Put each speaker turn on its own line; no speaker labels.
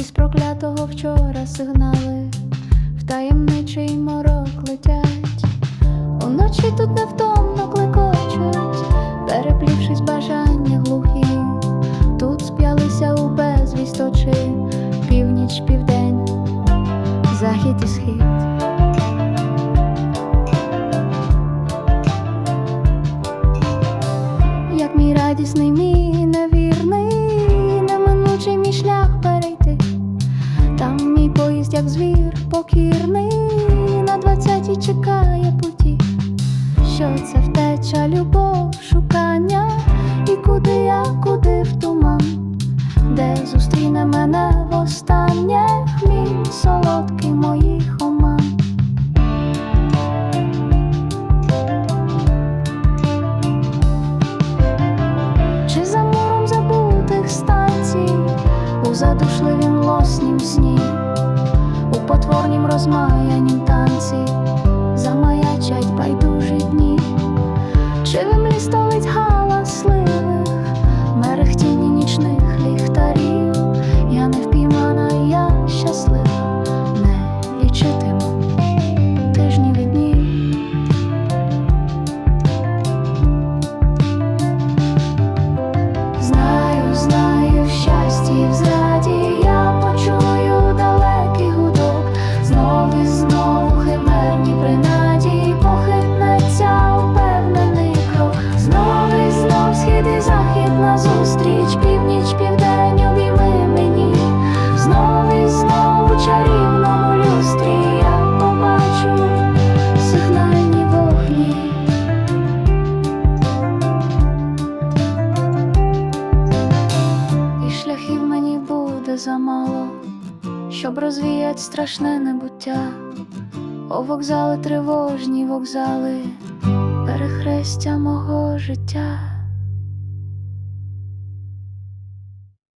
із проклятого вчора сигнали, в таємничий морок летять, уночі тут невтомно клекочуть, переплівшись бажання глухі, тут сп'ялися у безвість очі, північ, південь, захід і схід. Як мій радісний, мій невірний, неминучий мій шлях як звір покірний, на двадцяті чекає путі, що це втеча, любов, шукання, і куди я, куди в туман, де зустріне мене востаннє, мій солодкий мой. рукотворнім розмаянім танці, замаячать байдужі. буде замало, щоб розвіяти страшне небуття, о вокзали тривожні вокзали, перехрестя мого життя.